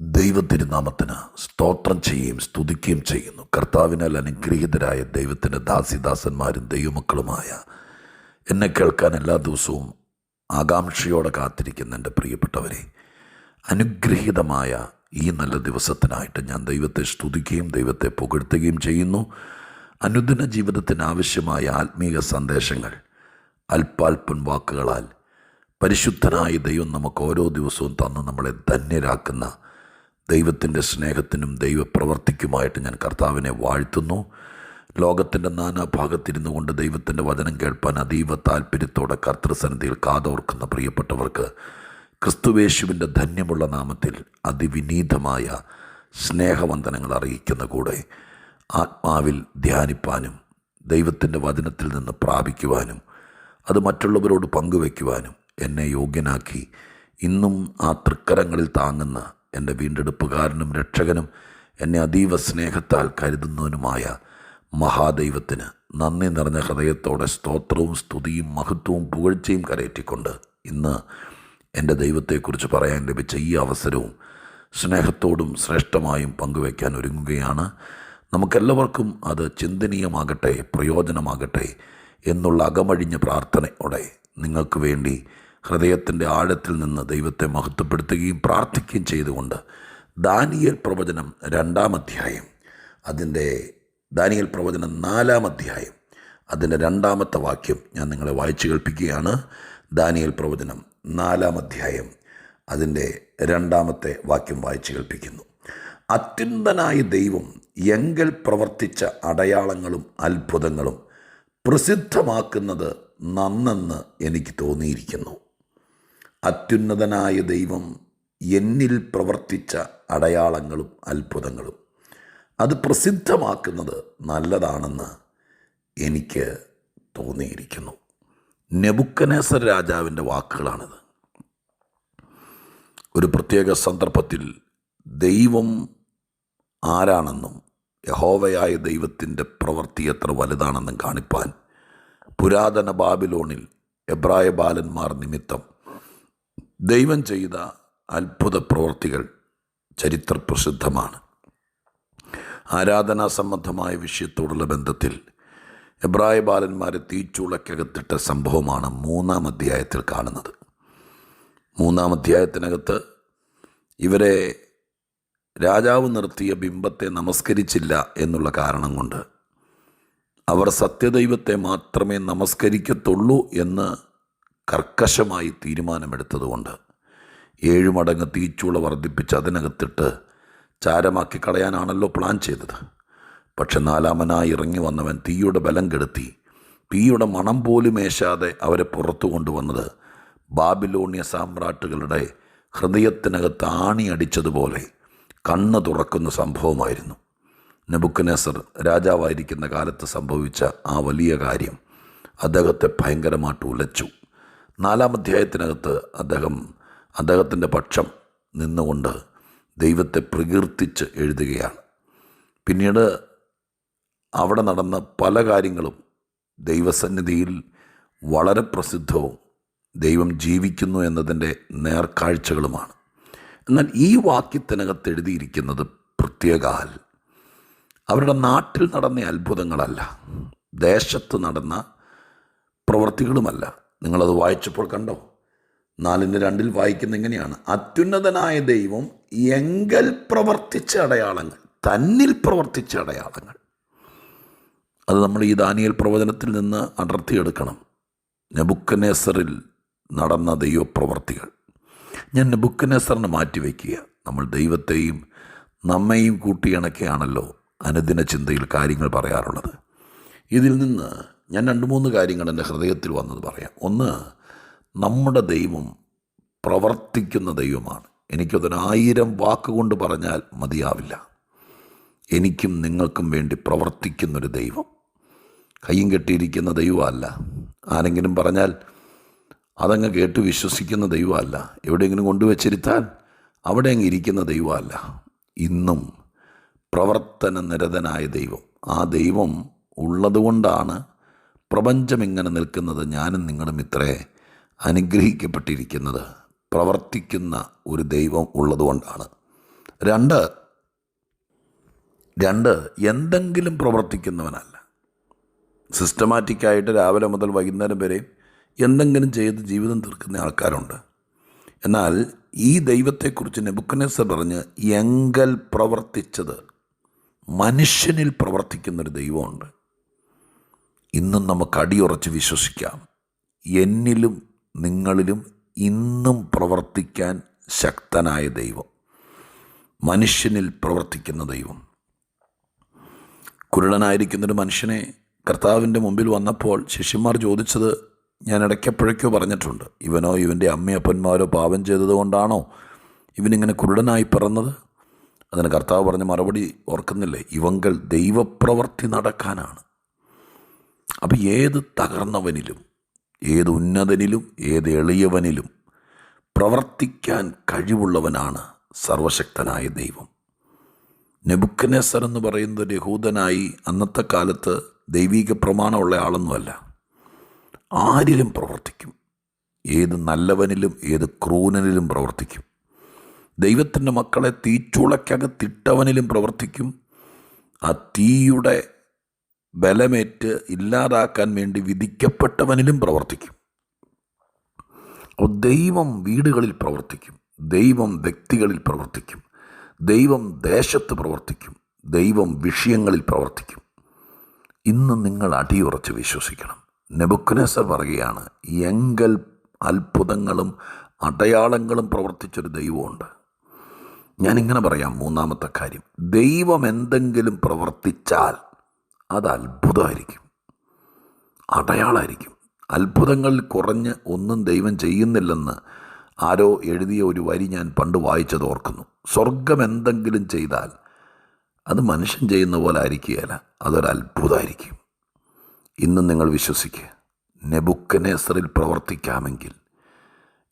ദൈവത്തിരുനാമത്തിന് സ്തോത്രം ചെയ്യുകയും സ്തുതിക്കുകയും ചെയ്യുന്നു. കർത്താവിനാൽ അനുഗ്രഹീതരായ ദൈവത്തിന്റെ ദാസിദാസന്മാരും ദൈവമക്കളുമായ എന്നെ കേൾക്കാൻ എല്ലാ ദിവസവും ആകാംക്ഷയോടെ കാത്തിരിക്കുന്ന എന്റെ പ്രിയപ്പെട്ടവരെ അനുഗ്രഹീതമായ ഈ നല്ല ദിവസത്തിനായിട്ട് ഞാൻ ദൈവത്തെ സ്തുതിക്കുകയും ദൈവത്തെ പുകഴ്ത്തുകയും ചെയ്യുന്നു. അനുദിന ജീവിതത്തിന് ആവശ്യമായ ആത്മീയ സന്ദേശങ്ങൾ അൽപ്പാൽപ്പൻ വാക്കുകളാൽ പരിശുദ്ധനായ ദൈവം നമുക്ക് ഓരോ ദിവസവും തന്ന് നമ്മളെ ധന്യരാക്കുന്ന ദൈവത്തിന്റെ സ്നേഹത്തിനും ദൈവപ്രവർത്തിക്കുമായിട്ട് ഞാൻ കർത്താവിനെ വാഴ്ത്തുന്നു. ലോകത്തിന്റെ നാനാഭാഗത്തിരുന്നു കൊണ്ട് ദൈവത്തിന്റെ വചനം കേൾപ്പാൻ അതീവ താല്പര്യത്തോടെ കർത്തൃസന്നിധിയിൽ കാതോർക്കുന്ന പ്രിയപ്പെട്ടവർക്ക് ക്രിസ്തുവേശുവിന്റെ ധന്യമുള്ള നാമത്തിൽ അതിവിനീതമായ സ്നേഹവന്ദനങ്ങൾ അറിയിക്കുന്ന കൂടെ ആത്മാവിൽ ധ്യാനിപ്പാനും ദൈവത്തിന്റെ വചനത്തിൽ നിന്ന് പ്രാപിക്കുവാനും അത് മറ്റുള്ളവരോട് പങ്കുവയ്ക്കുവാനും എന്നെ യോഗ്യനാക്കി ഇന്നും ആ തൃക്കരങ്ങളിൽ താങ്ങുന്ന എന്റെ വീണ്ടെടുപ്പുകാരനും രക്ഷകനും എന്നെ അതീവ സ്നേഹത്താൽ കരുതുന്നവനുമായ മഹാദൈവത്തിന് നന്ദി നിറഞ്ഞ ഹൃദയത്തോടെ സ്തോത്രവും സ്തുതിയും മഹത്വവും പുകഴ്ചയും കരയറ്റിക്കൊണ്ട് ഇന്ന് എന്റെ ദൈവത്തെക്കുറിച്ച് പറയാൻ ലഭിച്ച ഈ അവസരവും സ്നേഹത്തോടും ശ്രേഷ്ഠമായും പങ്കുവയ്ക്കാൻ ഒരുങ്ങുകയാണ്. നമുക്കെല്ലാവർക്കും അത് ചിന്തനീയമാകട്ടെ പ്രയോജനമാകട്ടെ എന്നുള്ള അകമഴിഞ്ഞ പ്രാർത്ഥനയോടെ നിങ്ങൾക്ക് വേണ്ടി ഹൃദയത്തിന്റെ ആഴത്തിൽ നിന്ന് ദൈവത്തെ മഹത്വപ്പെടുത്തുകയും പ്രാർത്ഥിക്കുകയും ചെയ്തുകൊണ്ട് ദാനിയൽ പ്രവചനം രണ്ടാം അധ്യായം അതിന്റെ ദാനിയൽ പ്രവചനം നാലാം അധ്യായം അതിന്റെ രണ്ടാമത്തെ വാക്യം ഞാൻ നിങ്ങളെ വായിച്ചു കേൾപ്പിക്കുകയാണ്. ദാനിയൽ പ്രവചനം നാലാം അധ്യായം അതിന്റെ രണ്ടാമത്തെ വാക്യം വായിച്ചു കേൾപ്പിക്കുന്നു. അത്യുന്നതനായ ദൈവം എങ്കിൽ പ്രവർത്തിച്ച അടയാളങ്ങളും അത്ഭുതങ്ങളും പ്രസിദ്ധമാക്കുന്നത് നന്നെന്ന് എനിക്ക് തോന്നിയിരിക്കുന്നു. അത്യുന്നതനായ ദൈവം എന്നിൽ പ്രവർത്തിച്ച അടയാളങ്ങളും അത്ഭുതങ്ങളും. അത് പ്രസിദ്ധമാക്കുന്നത് നല്ലതാണെന്ന് എനിക്ക് തോന്നിയിരിക്കുന്നു. നെബുക്കനേസർ രാജാവിന്റെ വാക്കുകളാണിത്. ഒരു പ്രത്യേക സന്ദർഭത്തിൽ ദൈവം ആരാണെന്നും യഹോവയായ ദൈവത്തിന്റെ പ്രവൃത്തി എത്ര വലുതാണെന്നും കാണിപ്പാൻ പുരാതന ബാബിലോണിൽ എബ്രായ ബാലന്മാർ നിമിത്തം ദൈവം ചെയ്ത അത്ഭുത പ്രവൃത്തികൾ ചരിത്രപ്രസിദ്ധമാണ്. ആരാധനാ സംബന്ധമായ വിഷയത്തോടുള്ള ബന്ധത്തിൽ എബ്രായ ബാലന്മാരെ തീച്ചുളക്കകത്തിട്ട സംഭവമാണ് മൂന്നാം അധ്യായത്തിൽ കാണുന്നത്. മൂന്നാം അധ്യായത്തിനകത്ത് ഇവരെ രാജാവ് നിർത്തിയ ബിംബത്തെ നമസ്കരിച്ചില്ല എന്നുള്ള കാരണം കൊണ്ട് അവർ സത്യദൈവത്തെ മാത്രമേ നമസ്കരിക്കത്തുള്ളൂ എന്ന് കർക്കശമായി തീരുമാനമെടുത്തതുകൊണ്ട് ഏഴു മടങ്ങ് തീച്ചൂള വർദ്ധിപ്പിച്ച് അതിനകത്തിട്ട് ചാരമാക്കി കളയാനാണല്ലോ പ്ലാൻ ചെയ്തത്. പക്ഷെ നാലാമനായി ഇറങ്ങി വന്നവൻ തീയുടെ ബലം കെടുത്തി തീയുടെ മണം പോലും ഏശാതെ അവരെ പുറത്തു കൊണ്ടുവന്നത് ബാബിലോണിയ സാമ്രാട്ടുകളുടെ ഹൃദയത്തിനകത്ത് ആണി അടിച്ചതുപോലെ കണ്ണ് തുറക്കുന്ന സംഭവമായിരുന്നു. നെബുക്കനേസർ രാജാവായിരിക്കുന്ന കാലത്ത് സംഭവിച്ച ആ വലിയ കാര്യം അദ്ദേഹത്തെ ഭയങ്കരമായിട്ട് ഉലച്ചു. നാലാം അധ്യായത്തിനകത്ത് അദ്ദേഹം അദ്ദേഹത്തിന്റെ പക്ഷം നിന്നുകൊണ്ട് ദൈവത്തെ പ്രകീർത്തിച്ച് എഴുതുകയാണ്. പിന്നീട് അവിടെ നടന്ന പല കാര്യങ്ങളും ദൈവസന്നിധിയിൽ വളരെ പ്രസിദ്ധവും ദൈവം ജീവിക്കുന്നു എന്നതിന്റെ നേർക്കാഴ്ചകളുമാണ്. എന്നാൽ ഈ വാക്യത്തിനകത്ത് എഴുതിയിരിക്കുന്നത് പ്രത്യേകാൽ അവരുടെ നാട്ടിൽ നടന്ന അത്ഭുതങ്ങളല്ല. ദേശത്ത് നടന്ന പ്രവൃത്തികളുമല്ല നിങ്ങളത് വായിച്ചപ്പോൾ കണ്ടോ? നാലിന്റെ രണ്ടിൽ വായിക്കുന്ന എങ്ങനെയാണ് അത്യുന്നതനായ ദൈവം എങ്കൽ പ്രവർത്തിച്ച അടയാളങ്ങൾ തന്നിൽ പ്രവർത്തിച്ച അടയാളങ്ങൾ. അത് നമ്മൾ ഈ ദാനിയൽ പ്രവചനത്തിൽ നിന്ന് അടർത്തിയെടുക്കണം. നെബുക്കനേസറിൽ നടന്ന ദൈവപ്രവർത്തികൾ. ഞാൻ നെബുക്കനേസറിനെ മാറ്റിവെക്കുക. നമ്മൾ ദൈവത്തെയും നമ്മയും കൂട്ടിയിണക്കിയാണല്ലോ അനുദിന ചിന്തയിൽ കാര്യങ്ങൾ പറയാറുള്ളത്. ഇതിൽ നിന്ന് ഞാൻ രണ്ട് മൂന്ന് കാര്യങ്ങൾ എന്റെ ഹൃദയത്തിൽ വന്നത് പറയാം. ഒന്ന് നമ്മുടെ ദൈവം പ്രവർത്തിക്കുന്ന ദൈവമാണ്. എനിക്കതൊരായിരം വാക്കുകൊണ്ട് പറഞ്ഞാൽ മതിയാവില്ല. എനിക്കും നിങ്ങൾക്കും വേണ്ടി പ്രവർത്തിക്കുന്നൊരു ദൈവം. കയ്യും കെട്ടിയിരിക്കുന്ന ദൈവമല്ല. ആരെങ്കിലും പറഞ്ഞാൽ അതങ്ങ് കേട്ട് വിശ്വസിക്കുന്ന ദൈവമല്ല. എവിടെയെങ്കിലും കൊണ്ടുവച്ചിരുത്താൽ അവിടെ അങ്ങ് ഇരിക്കുന്ന ദൈവമല്ല. ഇന്നും പ്രവർത്തന നിരതനായ ദൈവം. ആ ദൈവം ഉള്ളതുകൊണ്ടാണ് പ്രപഞ്ചം ഇങ്ങനെ നിൽക്കുന്നത് ഞാനും നിങ്ങളും ഇത്രേ അനുഗ്രഹിക്കപ്പെട്ടിരിക്കുന്നത് പ്രവർത്തിക്കുന്ന ഒരു ദൈവം ഉള്ളതുകൊണ്ടാണ്. രണ്ട് രണ്ട് എന്തെങ്കിലും പ്രവർത്തിക്കുന്നവനല്ല. സിസ്റ്റമാറ്റിക്കായിട്ട് രാവിലെ മുതൽ വൈകുന്നേരം വരെ എന്തെങ്കിലും ചെയ്ത് ജീവിതം തീർക്കുന്ന ആൾക്കാരുണ്ട്. എന്നാൽ ഈ ദൈവത്തെക്കുറിച്ച് നെബുക്കനേസർ പറഞ്ഞ് എങ്കൽ പ്രവർത്തിച്ചത് മനുഷ്യനിൽ പ്രവർത്തിക്കുന്നൊരു ദൈവമുണ്ട്. ഇന്നും നമുക്ക് അടിയുറച്ച് വിശ്വസിക്കാം. എന്നിലും നിങ്ങളിലും ഇന്നും പ്രവർത്തിക്കാൻ ശക്തനായ ദൈവം. മനുഷ്യനിൽ പ്രവർത്തിക്കുന്ന ദൈവം. കുരുടനായിരിക്കുന്നൊരു മനുഷ്യനെ കർത്താവിന്റെ മുമ്പിൽ വന്നപ്പോൾ ശിഷ്യന്മാർ ചോദിച്ചത് ഞാൻ ഇടയ്ക്കപ്പോഴേക്കോ പറഞ്ഞിട്ടുണ്ട്. ഇവനോ ഇവന്റെ അമ്മയപ്പന്മാരോ പാപം ചെയ്തതുകൊണ്ടാണോ ഇവനിങ്ങനെ കുരുടനായി പിറന്നത്? അതിന് കർത്താവ് പറഞ്ഞ മറുപടി ഓർക്കുന്നില്ലേ? ഇവങ്കൾ ദൈവപ്രവർത്തി നടക്കാനാണ്. അപ്പം ഏത് തകർന്നവനിലും ഏത് ഉന്നതനിലും ഏത് എളിയവനിലും പ്രവർത്തിക്കാൻ കഴിവുള്ളവനാണ് സർവശക്തനായ ദൈവം. നെബുക്കനേസർ എന്ന് പറയുന്നത് യഹൂദനായി അന്നത്തെ കാലത്ത് ദൈവീക പ്രമാണമുള്ള ആളൊന്നുമല്ല. ആരിലും പ്രവർത്തിക്കും. ഏത് നല്ലവനിലും ഏത് ക്രൂനനിലും പ്രവർത്തിക്കും. ദൈവത്തിന്റെ മക്കളെ തീച്ചുളയ്ക്കകത്തിട്ടവനിലും പ്രവർത്തിക്കും. ആ തീയുടെ ബലമേറ്റ് ഇല്ലാതാക്കാൻ വേണ്ടി വിധിക്കപ്പെട്ടവനിലും പ്രവർത്തിക്കും. ദൈവം വീടുകളിൽ പ്രവർത്തിക്കും. ദൈവം വ്യക്തികളിൽ പ്രവർത്തിക്കും. ദൈവം ദേശത്ത് പ്രവർത്തിക്കും. ദൈവം വിഷയങ്ങളിൽ പ്രവർത്തിക്കും. ഇന്ന് നിങ്ങൾ അടിയുറച്ച് വിശ്വസിക്കണം. നെബുക്കുനേസർ പറയുകയാണ് എങ്കൽ അത്ഭുതങ്ങളും അടയാളങ്ങളും പ്രവർത്തിച്ചൊരു ദൈവമുണ്ട്. ഞാനിങ്ങനെ പറയാം മൂന്നാമത്തെ കാര്യം. ദൈവം എന്തെങ്കിലും പ്രവർത്തിച്ചാൽ അത് അത്ഭുതമായിരിക്കും അടയാളമായിരിക്കും അത്ഭുതങ്ങൾ കുറഞ്ഞ് ഒന്നും ദൈവം ചെയ്യുന്നില്ലെന്ന് ആരോ എഴുതിയ ഒരു വരി ഞാൻ പണ്ട് വായിച്ചത് ഓർക്കുന്നു. സ്വർഗം എന്തെങ്കിലും ചെയ്താൽ അത് മനുഷ്യൻ ചെയ്യുന്ന പോലെ ആയിരിക്കുകയല്ല. അതൊരത്ഭുതമായിരിക്കും ഇന്നും നിങ്ങൾ വിശ്വസിക്കുക നെബുക്കനേസറിൽ പ്രവർത്തിക്കാമെങ്കിൽ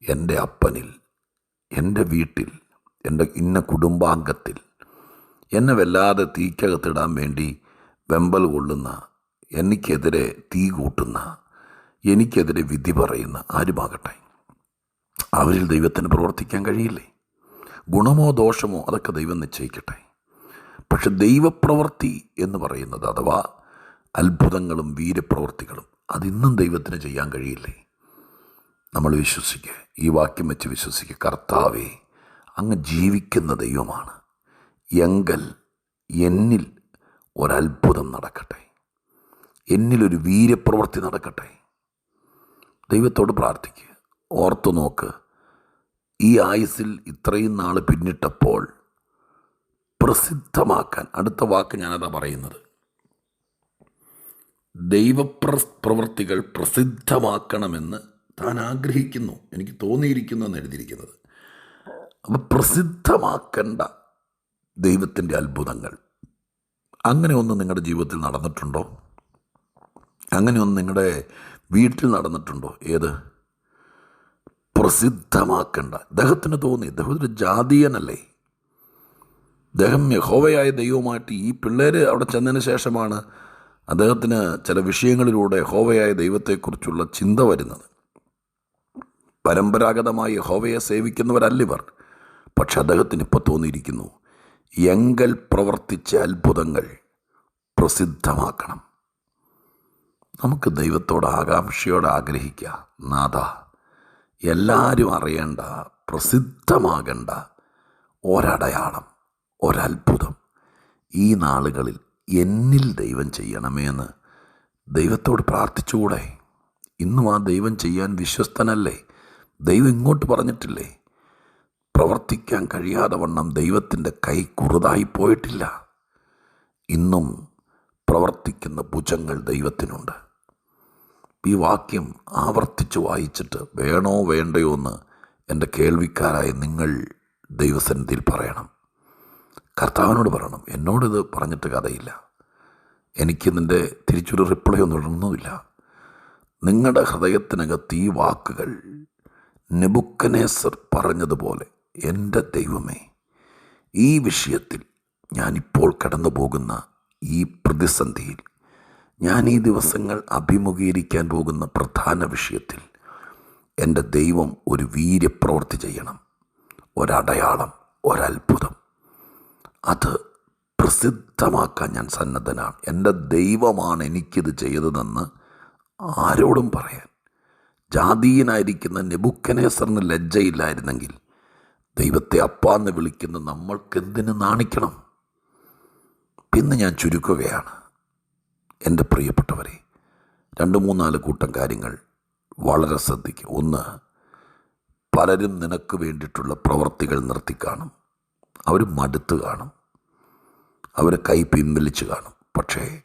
എന്റെ അപ്പനിൽ എന്റെ വീട്ടിൽ എന്റെ ഇന്ന കുടുംബാംഗത്തിൽ എന്നെ വല്ലാതെ തീക്കകത്തിടാൻ വേണ്ടി വെമ്പൽ കൊള്ളുന്ന എനിക്കെതിരെ തീ കൂട്ടുന്ന എനിക്കെതിരെ വിധി പറയുന്ന ആരുമാകട്ടെ? അവരിൽ ദൈവത്തിന് പ്രവർത്തിക്കാൻ കഴിയില്ലേ? ഗുണമോ ദോഷമോ അതൊക്കെ ദൈവം നിശ്ചയിക്കട്ടെ. പക്ഷെ ദൈവപ്രവൃത്തി എന്ന് പറയുന്നത് അഥവാ അത്ഭുതങ്ങളും വീരപ്രവൃത്തികളും അതിന്നും ദൈവത്തിന് ചെയ്യാൻ കഴിയില്ലേ? നമ്മൾ വിശ്വസിക്കുക ഈ വാക്യം വെച്ച് വിശ്വസിക്കുക കർത്താവേ അങ്ങ് ജീവിക്കുന്ന ദൈവമാണ്. എങ്കൽ എന്നിൽ ഒരത്ഭുതം നടക്കട്ടെ. എന്നിലൊരു വീര്യപ്രവൃത്തി നടക്കട്ടെ. ദൈവത്തോട് പ്രാർത്ഥിക്കുക ഓർത്തു നോക്ക്. ഈ ആയുസിൽ ഇത്രയും നാൾ പിന്നിട്ടപ്പോൾ പ്രസിദ്ധമാക്കാൻ അടുത്ത വാക്ക് ഞാനതാ പറയുന്നത്. ദൈവപ്ര പ്രവൃത്തികൾ പ്രസിദ്ധമാക്കണമെന്ന് താൻ ആഗ്രഹിക്കുന്നു. എനിക്ക് തോന്നിയിരിക്കുന്നു എന്ന് എഴുതിയിരിക്കുന്നത്. അപ്പം പ്രസിദ്ധമാക്കേണ്ട ദൈവത്തിന്റെ അത്ഭുതങ്ങൾ. അങ്ങനെ ഒന്ന് നിങ്ങളുടെ ജീവിതത്തിൽ നടന്നിട്ടുണ്ടോ? അങ്ങനെ ഒന്ന് നിങ്ങളുടെ വീട്ടിൽ നടന്നിട്ടുണ്ടോ? ഏത്? പ്രസിദ്ധമാക്കേണ്ട. അദ്ദേഹത്തിന് തോന്നി. അദ്ദേഹം ഒരു ജാതീയനല്ലേ. അദ്ദേഹം യഹോവയായ ദൈവമായിട്ട് ഈ പിള്ളേർ അവിടെ ചെന്നതിന് ശേഷമാണ് അദ്ദേഹത്തിന് ചില വിഷയങ്ങളിലൂടെ യഹോവയായ ദൈവത്തെക്കുറിച്ചുള്ള ചിന്ത വരുന്നത്. പരമ്പരാഗതമായി യഹോവയെ സേവിക്കുന്നവരല്ലിവർ പക്ഷെ അദ്ദേഹത്തിന് ഇപ്പോൾ തോന്നിയിരിക്കുന്നു. എങ്കൽ പ്രവർത്തിച്ച അത്ഭുതങ്ങൾ പ്രസിദ്ധമാക്കണം. നമുക്ക് ദൈവത്തോട് ആകാംക്ഷയോടെ ആഗ്രഹിക്കുക നാഥ എല്ലാവരും അറിയേണ്ട പ്രസിദ്ധമാകേണ്ട ഒരടയാളം ഒരത്ഭുതം ഈ നാളുകളിൽ എന്നിൽ ദൈവം ചെയ്യണമേ എന്ന് ദൈവത്തോട് പ്രാർത്ഥിച്ചുകൂടെ? ഇന്നും ആ ദൈവം ചെയ്യാൻ വിശ്വസ്തനല്ലേ? ദൈവം ഇങ്ങോട്ട് പറഞ്ഞിട്ടില്ലേ? പ്രവർത്തിക്കാൻ കഴിയാതെ വണ്ണം ദൈവത്തിന്റെ കൈ കുറുതായി പോയിട്ടില്ല. ഇന്നും പ്രവർത്തിക്കുന്ന ഭുജങ്ങൾ ദൈവത്തിനുണ്ട്. ഈ വാക്യം ആവർത്തിച്ച് വായിച്ചിട്ട് വേണോ വേണ്ടയോ എന്ന് എന്റെ കേൾവിക്കാരായ നിങ്ങൾ ദൈവസന്നിധിയിൽ പറയണം. കർത്താവിനോട് പറയണം. എന്നോടിത് പറഞ്ഞിട്ട് കഥയില്ല. എനിക്ക് നിന്റെ തിരിച്ചൊരു റിപ്ലൈ ഒന്നും ഇടുന്നുമില്ല നിങ്ങളുടെ ഹൃദയത്തിനകത്ത് ഈ വാക്കുകൾ നെബുക്കനേസർ പറഞ്ഞതുപോലെ എന്റെ ദൈവമേ ഈ വിഷയത്തിൽ ഞാനിപ്പോൾ കടന്നു പോകുന്ന ഈ പ്രതിസന്ധിയിൽ ഞാൻ ഈ ദിവസങ്ങൾ അഭിമുഖീകരിക്കാൻ പോകുന്ന പ്രധാന വിഷയത്തിൽ എന്റെ ദൈവം ഒരു വീര്യപ്രവൃത്തി ചെയ്യണം ഒരടയാളം ഒരത്ഭുതം. അത് പ്രസിദ്ധമാക്കാൻ ഞാൻ സന്നദ്ധനാണ്. എന്റെ ദൈവമാണ് എനിക്കിത് ചെയ്തതെന്ന് ആരോടും പറയാൻ. ജാതീയനായിരിക്കുന്ന നെബുക്കനേസറിന് ലജ്ജയില്ലായിരുന്നെങ്കിൽ ദൈവത്തെ അപ്പാന്ന് വിളിക്കുന്ന നമ്മൾക്കെന്തിനു നാണിക്കണം? പിന്നെ ഞാൻ ചുരുക്കുകയാണ്. എന്റെ പ്രിയപ്പെട്ടവരെ രണ്ട് മൂന്നാൽ കൂട്ടം കാര്യങ്ങൾ വളരെ ശ്രദ്ധിക്കുക. ഒന്ന് പലരും നിനക്ക് വേണ്ടിയിട്ടുള്ള പ്രവർത്തികൾ നിർത്തിക്കാണും അവർ മടുത്ത് കാണും. അവർ കൈ പിൻവലിച്ച് കാണും. പക്ഷേ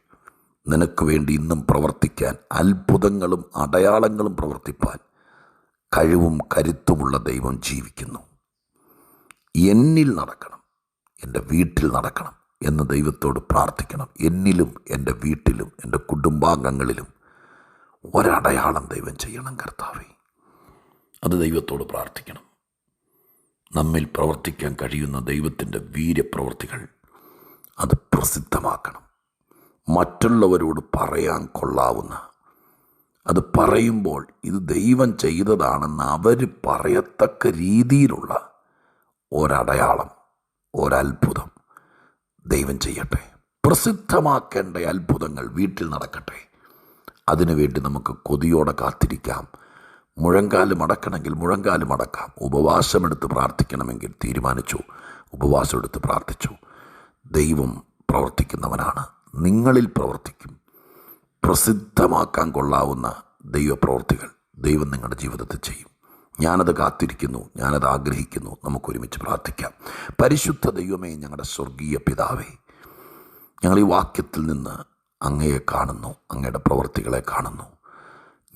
നിനക്ക് വേണ്ടി ഇന്നും പ്രവർത്തിക്കാൻ അത്ഭുതങ്ങളും അടയാളങ്ങളും പ്രവർത്തിപ്പാൻ കഴിവും കരുത്തുമുള്ള ദൈവം ജീവിക്കുന്നു. എന്നിൽ നടക്കണം എന്റെ വീട്ടിൽ നടക്കണം എന്ന് ദൈവത്തോട് പ്രാർത്ഥിക്കണം. എന്നിലും എന്റെ വീട്ടിലും എന്റെ കുടുംബാംഗങ്ങളിലും ഒരടയാളം ദൈവം ചെയ്യണം കർത്താവേ. അത് ദൈവത്തോട് പ്രാർത്ഥിക്കണം. നമ്മിൽ പ്രവർത്തിക്കാൻ കഴിയുന്ന ദൈവത്തിന്റെ വീര്യപ്രവർത്തികൾ അത് പ്രസിദ്ധമാക്കണം. മറ്റുള്ളവരോട് പറയാൻ കൊള്ളാവുന്ന അത് പറയുമ്പോൾ ഇത് ദൈവം ചെയ്തതാണെന്ന് അവർ പറയത്തക്ക രീതിയിലുള്ള ഒരടയാളം ഒരത്ഭുതം. ദൈവം ചെയ്യട്ടെ. പ്രസിദ്ധമാക്കേണ്ട അത്ഭുതങ്ങൾ വീട്ടിൽ നടക്കട്ടെ. അതിനുവേണ്ടി നമുക്ക് കൊതിയോടെ കാത്തിരിക്കാം. മുഴങ്കാൽ മടക്കണമെങ്കിൽ മുഴങ്കാൽ മടക്കാം. ഉപവാസമെടുത്ത് പ്രാർത്ഥിക്കണമെങ്കിൽ തീരുമാനിച്ചു. ഉപവാസം എടുത്ത് പ്രാർത്ഥിച്ചു. ദൈവം പ്രവർത്തിക്കുന്നവനാണ്. നിങ്ങളിൽ പ്രവർത്തിക്കും. പ്രസിദ്ധമാക്കാൻ കൊള്ളാവുന്ന ദൈവപ്രവർത്തികൾ ദൈവം നിങ്ങളുടെ ജീവിതത്തിൽ ചെയ്യും. ഞാനത് കാത്തിരിക്കുന്നു ഞാനത് ആഗ്രഹിക്കുന്നു. നമുക്കൊരുമിച്ച് പ്രാർത്ഥിക്കാം. പരിശുദ്ധ ദൈവമേ ഞങ്ങളുടെ സ്വർഗീയ പിതാവേ ഞങ്ങൾ ഈ വാക്യത്തിൽ നിന്ന് അങ്ങയെ കാണുന്നു അങ്ങയുടെ പ്രവർത്തികളെ കാണുന്നു.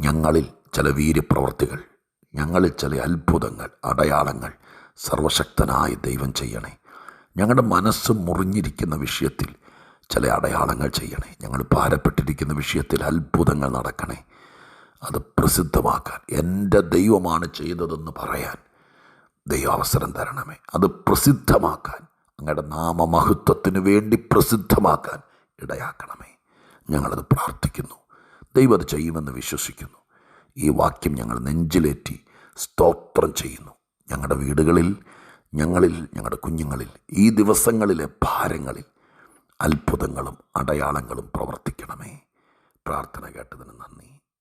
ഞങ്ങളിൽ ചില വീര്യപ്രവർത്തികൾ ഞങ്ങളിൽ ചില അത്ഭുതങ്ങൾ അടയാളങ്ങൾ സർവശക്തനായ ദൈവം ചെയ്യണേ. ഞങ്ങളുടെ മനസ്സ് മുറിഞ്ഞിരിക്കുന്ന വിഷയത്തിൽ ചില അടയാളങ്ങൾ ചെയ്യണേ. ഞങ്ങൾ ഭാരപ്പെട്ടിരിക്കുന്ന വിഷയത്തിൽ അത്ഭുതങ്ങൾ നടക്കണേ. അത് പ്രസിദ്ധമാക്കാൻ എന്റെ ദൈവമാണ് ചെയ്തതെന്ന് പറയാൻ ദൈവം അവസരം തരണമേ. അത് പ്രസിദ്ധമാക്കാൻ അങ്ങയുടെ നാമമഹത്വത്തിന് വേണ്ടി പ്രസിദ്ധമാക്കാൻ ഇടയാക്കണമേ. ഞങ്ങളത് പ്രാർത്ഥിക്കുന്നു. ദൈവം അത് ചെയ്യുമെന്ന് വിശ്വസിക്കുന്നു. ഈ വാക്യം ഞങ്ങൾ നെഞ്ചിലേറ്റി സ്തോത്രം ചെയ്യുന്നു. ഞങ്ങളുടെ വീടുകളിൽ ഞങ്ങളിൽ ഞങ്ങളുടെ കുഞ്ഞുങ്ങളിൽ ഈ ദിവസങ്ങളിലെ ഭാരങ്ങളിൽ അത്ഭുതങ്ങളും അടയാളങ്ങളും പ്രവർത്തിക്കണമേ. പ്രാർത്ഥന കേട്ടതിന് നന്ദി.